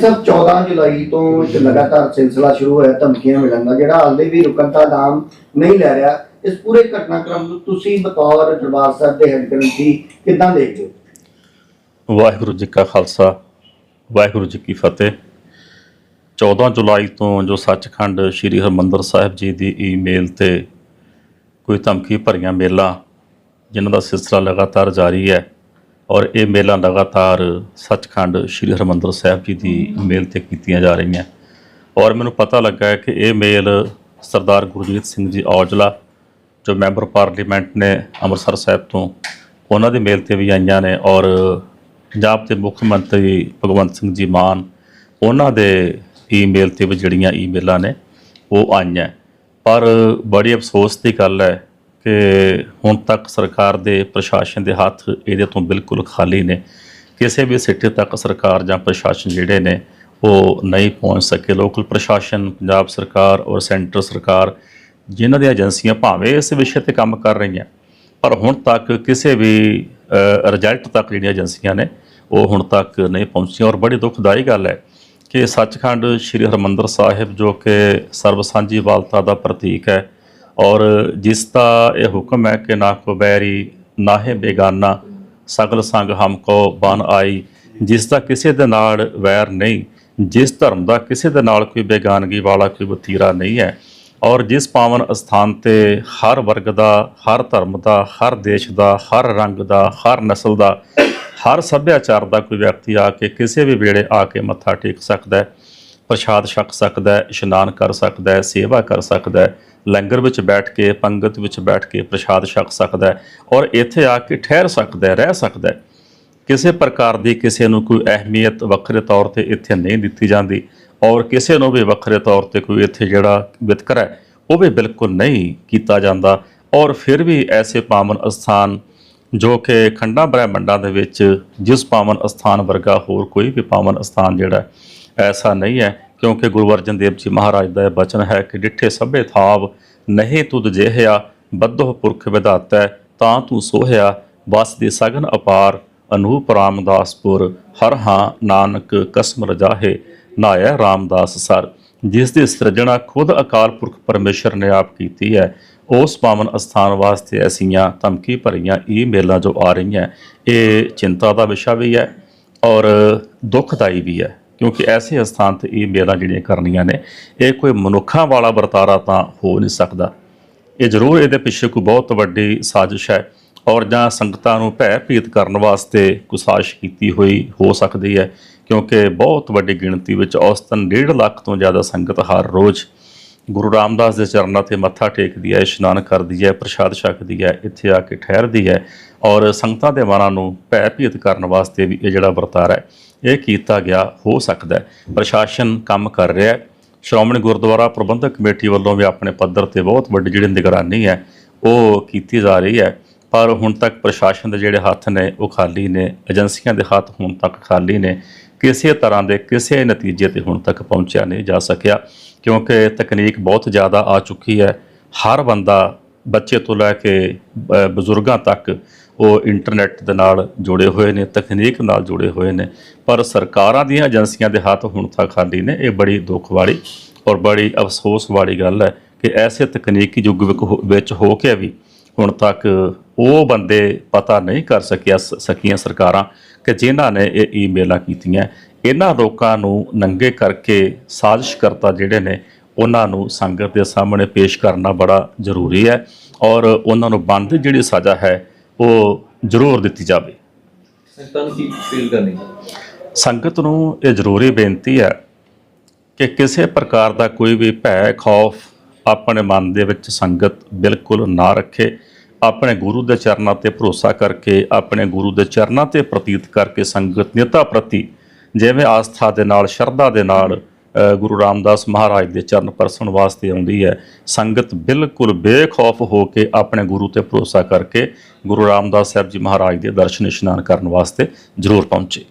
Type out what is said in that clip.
ਸਿੰਘ ਸਾਹਿਬ 14 ਜੁਲਾਈ ਤੋਂ ਲਗਾਤਾਰ ਸਿਲਸਿਲਾ ਸ਼ੁਰੂ ਹੋਇਆ ਧਮਕੀਆਂ ਮਿਲਣ ਦਾ ਜਿਹੜਾ ਹਾਲੇ ਵੀ ਰੁਕਣ ਦਾ ਨਾਮ ਨਹੀਂ ਲੈ ਰਿਹਾ ਇਸ ਪੂਰੇ ਘਟਨਾਕ੍ਰਮ ਨੂੰ ਤੁਸੀਂ ਬਤੌਰ ਦਰਬਾਰ ਸਾਹਿਬ ਦੇ ਹੈੱਡ ਗ੍ਰੰਥੀ ਕਿੱਦਾਂ ਦੇਖਦੇ ਹੋ? ਵਾਹਿਗੁਰੂ ਜੀ ਕਾ ਖਾਲਸਾ ਵਾਹਿਗੁਰੂ ਜੀ ਕੀ ਫਤਿਹ। 14 ਜੁਲਾਈ ਤੋਂ ਜੋ ਸੱਚਖੰਡ ਸ੍ਰੀ ਹਰਮੰਦਰ ਸਾਹਿਬ ਜੀ ਦੀ ਈਮੇਲ ਤੇ ਕੋਈ ਧਮਕੀ ਭਰੀਆਂ ਮੇਲਾਂ ਜਿਨ੍ਹਾਂ ਦਾ ਸਿਲਸਿਲਾ ਲਗਾਤਾਰ ਜਾਰੀ ਹੈ ਔਰ ਇਹ ਮੇਲਾਂ ਲਗਾਤਾਰ ਸੱਚਖੰਡ ਸ੍ਰੀ ਹਰਮੰਦਰ ਸਾਹਿਬ ਜੀ ਦੀ ਮੇਲ ਤੇ ਕੀਤੀਆਂ ਜਾ ਰਹੀਆਂ। ਔਰ ਮੈਨੂੰ ਪਤਾ ਲੱਗਾ ਹੈ ਕਿ ਇਹ ਮੇਲ ਸਰਦਾਰ ਗੁਰਜੀਤ ਸਿੰਘ ਜੀ ਔਜਲਾ, ਜੋ ਮੈਂਬਰ ਪਾਰਲੀਮੈਂਟ ਨੇ ਅੰਮ੍ਰਿਤਸਰ ਸਾਹਿਬ ਤੋਂ, ਉਹਨਾਂ ਦੀ ਮੇਲ ਤੇ ਵੀ ਆਈਆਂ ਨੇ। ਔਰ ਪੰਜਾਬ ਦੇ ਮੁੱਖ ਮੰਤਰੀ ਭਗਵੰਤ ਸਿੰਘ ਜੀ ਮਾਨ, ਉਹਨਾਂ ਦੇ ਈਮੇਲ ਤੇ ਵੀ ਜਿਹੜੀਆਂ ਈਮੇਲਾਂ ਨੇ, ਉਹ ਆਈਆਂ। ਪਰ ਬੜੀ ਅਫਸੋਸ ਦੀ ਗੱਲ ਹੈ ਕਿ ਹੁਣ ਤੱਕ ਸਰਕਾਰ ਦੇ ਪ੍ਰਸ਼ਾਸਨ ਦੇ ਹੱਥ ਇਹਦੇ ਤੋਂ ਬਿਲਕੁਲ ਖਾਲੀ ਨੇ। ਕਿਸੇ ਵੀ ਸਿੱਟੇ ਤੱਕ ਸਰਕਾਰ ਜਾਂ ਪ੍ਰਸ਼ਾਸਨ ਜਿਹੜੇ ਨੇ, ਉਹ ਨਹੀਂ ਪਹੁੰਚ ਸਕੇ। ਲੋਕਲ ਪ੍ਰਸ਼ਾਸਨ, ਪੰਜਾਬ ਸਰਕਾਰ ਔਰ ਸੈਂਟਰ ਸਰਕਾਰ, ਜਿਨ੍ਹਾਂ ਦੀਆਂ ਏਜੰਸੀਆਂ ਭਾਵੇਂ ਇਸ ਵਿਸ਼ੇ ਤੇ ਕੰਮ ਕਰ ਰਹੀਆਂ, ਪਰ ਹੁਣ ਤੱਕ ਕਿਸੇ ਵੀ ਰਿਜ਼ਲਟ ਤੱਕ ਜਿਹੜੀਆਂ ਏਜੰਸੀਆਂ ਨੇ, ਉਹ ਹੁਣ ਤੱਕ ਨਹੀਂ ਪਹੁੰਚੀਆਂ। ਔਰ ਬੜੀ ਦੁਖਦਾਈ ਗੱਲ ਹੈ ਕਿ ਸੱਚਖੰਡ ਸ੍ਰੀ ਹਰਮੰਦਰ ਸਾਹਿਬ ਜੋ ਕਿ ਸਰਬ ਸਾਂਝੀ ਵਾਲਤਾ ਦਾ ਪ੍ਰਤੀਕ ਹੈ ਔਰ ਜਿਸ ਦਾ ਇਹ ਹੁਕਮ ਹੈ ਕਿ ਨਾ ਕੋ ਬੈਰੀ ਨਾਹੇ ਬੇਗਾਨਾ, ਸਗਲ ਸੰਗ ਹਮ ਕੋ ਬਨ ਆਈ। ਜਿਸ ਦਾ ਕਿਸੇ ਦੇ ਨਾਲ ਵੈਰ ਨਹੀਂ, ਜਿਸ ਧਰਮ ਦਾ ਕਿਸੇ ਦੇ ਨਾਲ ਕੋਈ ਬੇਗਾਨਗੀ ਵਾਲਾ ਕੋਈ ਵਤੀਰਾ ਨਹੀਂ ਹੈ, ਔਰ ਜਿਸ ਪਾਵਨ ਅਸਥਾਨ ਤੇ ਹਰ ਵਰਗ ਦਾ, ਹਰ ਧਰਮ ਦਾ, ਹਰ ਦੇਸ਼ ਦਾ, ਹਰ ਰੰਗ ਦਾ, ਹਰ ਨਸਲ ਦਾ, ਹਰ ਸੱਭਿਆਚਾਰ ਦਾ ਕੋਈ ਵਿਅਕਤੀ ਆ ਕੇ ਕਿਸੇ ਵੀ ਵੇਲੇ ਆ ਕੇ ਮੱਥਾ ਟੇਕ ਸਕਦਾ ਹੈ, ਪ੍ਰਸ਼ਾਦ ਛਕ ਸਕਦਾ ਹੈ, ਇਸ਼ਨਾਨ ਕਰ ਸਕਦਾ ਹੈ, ਸੇਵਾ ਕਰ ਸਕਦਾ ਹੈ ਲੰਗਰ ਵਿੱਚ ਬੈਠ ਕੇ, ਪੰਗਤ ਵਿੱਚ ਬੈਠ ਕੇ ਪ੍ਰਸ਼ਾਦ ਛਕ ਸਕਦਾ ਹੈ ਔਰ ਇੱਥੇ ਆ ਕੇ ਠਹਿਰ ਸਕਦਾ ਹੈ, ਰਹਿ ਸਕਦਾ ਹੈ। ਕਿਸੇ ਪ੍ਰਕਾਰ ਦੀ ਕਿਸੇ ਨੂੰ ਕੋਈ ਅਹਿਮੀਅਤ ਵੱਖਰੇ ਤੌਰ ਤੇ ਇੱਥੇ ਨਹੀਂ ਦਿੱਤੀ ਜਾਂਦੀ ਔਰ ਕਿਸੇ ਨੂੰ ਵੀ ਵੱਖਰੇ ਤੌਰ ਤੇ ਕੋਈ ਇੱਥੇ ਜਿਹੜਾ ਵਿਤਕਰਾ ਹੈ, ਉਹ ਵੀ ਬਿਲਕੁਲ ਨਹੀਂ ਕੀਤਾ ਜਾਂਦਾ ਔਰ ਫਿਰ ਵੀ ਐਸੇ ਪਾਵਨ ਅਸਥਾਨ ਜੋ ਕਿ ਖੰਡਾਂ ਬ੍ਰਹਿਮੰਡਾਂ ਦੇ ਵਿੱਚ ਜਿਸ ਪਾਵਨ ਅਸਥਾਨ ਵਰਗਾ ਹੋਰ ਕੋਈ ਵੀ ਪਾਵਨ ਅਸਥਾਨ ਜਿਹੜਾ ਐਸਾ ਨਹੀਂ ਹੈ। ਕਿਉਂਕਿ ਗੁਰੂ ਅਰਜਨ ਦੇਵ ਜੀ ਮਹਾਰਾਜ ਦਾ ਇਹ ਬਚਨ ਹੈ ਕਿ ਡਿੱਠੇ ਸਭੇ ਥਾਵ, ਨਹੀਂ ਤੁਧ ਜਿਹਿਆ ਬੱਧੋ ਪੁਰਖ ਵਿਧਾਤੈ ਤਾਂ ਤੂੰ ਸੋਹਿਆ ਵਸ ਦੇ ਸਗਨ ਅਪਾਰ, ਅਨੂਪ ਰਾਮਦਾਸਪੁਰ, ਹਰ ਹਾਂ ਨਾਨਕ ਕਸਮ ਰਜਾਹੇ ਨਾਇਆ ਰਾਮਦਾਸ ਸਰ। ਜਿਸ ਦੀ ਸਿਰਜਣਾ ਖੁਦ ਅਕਾਲ ਪੁਰਖ ਪਰਮੇਸ਼ਰ ਨੇ ਆਪ ਕੀਤੀ ਹੈ, ਉਸ ਪਾਵਨ ਅਸਥਾਨ ਵਾਸਤੇ ਐਸੀਆਂ ਧਮਕੀ ਭਰੀਆਂ ਈਮੇਲਾਂ ਜੋ ਆ ਰਹੀਆਂ, ਇਹ ਚਿੰਤਾ ਦਾ ਵਿਸ਼ਾ ਵੀ ਹੈ ਔਰ ਦੁਖਦਾਈ ਵੀ ਹੈ। ਕਿਉਂਕਿ ਐਸੇ ਅਸਥਾਨ ਤੇ ਇਹ ਈਮੇਲਾਂ ਜਿਹੜੀਆਂ ਕਰਨੀਆਂ ਨੇ, ਇਹ ਕੋਈ ਮਨੁੱਖਾਂ ਵਾਲਾ ਵਰਤਾਰਾ ਤਾਂ ਹੋ ਨਹੀਂ ਸਕਦਾ। ਇਹ ਜ਼ਰੂਰ ਇਹਦੇ ਪਿੱਛੇ ਕੋਈ ਬਹੁਤ ਵੱਡੀ ਸਾਜ਼ਿਸ਼ ਹੈ ਔਰ ਜਾਂ ਸੰਗਤਾਂ ਨੂੰ ਭੈ ਭੀਤ ਕਰਨ ਵਾਸਤੇ ਕੋਈ ਸਾਜਿਸ਼ ਕੀਤੀ ਹੋਈ ਹੋ ਸਕਦੀ ਹੈ, ਕਿਉਂਕਿ ਬਹੁਤ ਵੱਡੀ ਗਿਣਤੀ ਵਿੱਚ ਔਸਤਨ 1.5 ਲੱਖ ਤੋਂ ਜ਼ਿਆਦਾ ਸੰਗਤ ਹਰ ਰੋਜ਼ ਗੁਰੂ ਰਾਮਦਾਸ ਦੇ ਚਰਨਾਂ ਤੇ ਮੱਥਾ ਟੇਕਦੀ ਹੈ, ਇਸ਼ਨਾਨ ਕਰਦੀ ਹੈ, ਪ੍ਰਸ਼ਾਦ ਛਕਦੀ ਹੈ, ਇੱਥੇ ਆ ਕੇ ਠਹਿਰਦੀ ਹੈ ਔਰ ਸੰਗਤਾਂ ਦੇ ਮਨਾਂ ਨੂੰ ਭੈ ਭੀਤ ਕਰਨ ਵਾਸਤੇ ਵੀ ਇਹ ਜਿਹੜਾ ਵਰਤਾਰਾ ਹੈ। ਇਹ ਕੀਤਾ ਗਿਆ, ਹੋ ਸਕਦਾ ਹੈ। ਪ੍ਰਸ਼ਾਸਨ ਕੰਮ ਕਰ ਰਿਹਾ ਹੈ। ਸ਼੍ਰੋਮਣੀ ਗੁਰਦੁਆਰਾ ਪ੍ਰਬੰਧਕ ਕਮੇਟੀ ਵੱਲੋਂ ਵੀ ਆਪਣੇ ਪੱਧਰ ਤੇ ਬਹੁਤ ਵੱਡੀ ਜਿਹੜੀ ਨਿਗਰਾਨੀ ਹੈ, ਉਹ ਕੀਤੀ ਜਾ ਰਹੀ ਹੈ। ਪਰ ਹੁਣ ਤੱਕ ਪ੍ਰਸ਼ਾਸਨ ਦੇ ਜਿਹੜੇ ਹੱਥ ਨੇ, ਉਹ ਖਾਲੀ ਨੇ, ਏਜੰਸੀਆਂ ਦੇ ਹੱਥ ਹੁਣ ਤੱਕ ਖਾਲੀ ਨੇ, ਕਿਸੇ ਤਰ੍ਹਾਂ ਦੇ ਕਿਸੇ ਨਤੀਜੇ ਤੇ ਹੁਣ ਤੱਕ ਪਹੁੰਚਿਆ ਨਹੀਂ ਜਾ ਸਕਿਆ, ਕਿਉਂਕਿ ਤਕਨੀਕ ਬਹੁਤ ਜ਼ਿਆਦਾ ਆ ਚੁੱਕੀ ਹੈ। ਹਰ ਬੰਦਾ ਬੱਚੇ ਤੋਂ ਲੈ ਕੇ ਬਜ਼ੁਰਗਾਂ ਤੱਕ ਉਹ ਇੰਟਰਨੈਟ ਦੇ ਨਾਲ ਜੁੜੇ ਹੋਏ ਨੇ, ਤਕਨੀਕ ਨਾਲ ਜੁੜੇ ਹੋਏ ਨੇ। ਪਰ ਸਰਕਾਰਾਂ ਦੀਆਂ ਏਜੰਸੀਆਂ ਦੇ ਹੱਥ ਹੁਣ ਤੱਕ ਖਾਲੀ ਨੇ, ਇਹ ਬੜੀ ਦੁੱਖ ਵਾਲੀ ਔਰ ਬੜੀ ਅਫਸੋਸ ਵਾਲੀ ਗੱਲ ਹੈ ਕਿ ਐਸੇ ਤਕਨੀਕੀ ਯੁੱਗ ਵਿੱਚ ਹੋ ਕੇ ਵੀ ਹੁਣ ਤੱਕ ਉਹ ਬੰਦੇ ਪਤਾ ਨਹੀਂ ਕਰ ਸਕਿਆ ਸ- ਸਕੀਆਂ ਸਰਕਾਰਾਂ ਕਿ ਜਿਨ੍ਹਾਂ ਨੇ ਇਹ ਈਮੇਲਾਂ ਕੀਤੀਆਂ। ਇਹਨਾਂ ਲੋਕਾਂ ਨੂੰ ਨੰਗੇ ਕਰਕੇ ਸਾਜ਼ਿਸ਼ਕਰਤਾ ਜਿਹੜੇ ਨੇ, ਉਹਨਾਂ ਨੂੰ ਸੰਗਤ ਦੇ ਸਾਹਮਣੇ ਪੇਸ਼ ਕਰਨਾ ਬੜਾ ਜ਼ਰੂਰੀ ਹੈ ਔਰ ਉਹਨਾਂ ਨੂੰ ਬੰਦ ਜਿਹੜੀ ਸਜ਼ਾ ਹੈ ਉਹ ਜ਼ਰੂਰ ਦਿੱਤੀ ਜਾਵੇ। ਸੰਗਤਾਂ ਨੂੰ ਕੀ ਫੀਲ ਕਰਨੀ? ਸੰਗਤ ਨੂੰ ਇਹ ਜ਼ਰੂਰੀ ਬੇਨਤੀ ਹੈ ਕਿ ਕਿਸੇ ਪ੍ਰਕਾਰ ਦਾ ਕੋਈ ਵੀ ਭੈ ਖੌਫ ਆਪਣੇ ਮਨ ਦੇ ਵਿੱਚ ਸੰਗਤ ਬਿਲਕੁਲ ਨਾ ਰੱਖੇ। ਆਪਣੇ ਗੁਰੂ ਦੇ ਚਰਨਾਂ ਤੇ ਭਰੋਸਾ ਕਰਕੇ ਆਪਣੇ ਗੁਰੂ ਦੇ ਚਰਨਾਂ ਤੇ ਪ੍ਰਤੀਤ ਕਰਕੇ ਸੰਗਤ ਨਿਤਾ ਪ੍ਰਤੀ ਜਿਵੇਂ ਆਸਥਾ ਦੇ ਨਾਲ ਸ਼ਰਧਾ ਦੇ ਨਾਲ ਗੁਰੂ ਰਾਮਦਾਸ ਮਹਾਰਾਜ ਦੇ ਚਰਨ ਪਰਸਣ ਵਾਸਤੇ ਆਉਂਦੀ ਹੈ ਸੰਗਤ ਬਿਲਕੁਲ ਬੇਖੌਫ ਹੋ ਕੇ ਆਪਣੇ ਗੁਰੂ ਤੇ ਭਰੋਸਾ ਕਰਕੇ ਗੁਰੂ ਰਾਮਦਾਸ ਸਾਹਿਬ ਜੀ ਮਹਾਰਾਜ ਦੇ ਦਰਸ਼ਨ ਇਸ਼ਨਾਨ ਕਰਨ ਵਾਸਤੇ ਜ਼ਰੂਰ ਪਹੁੰਚੇ।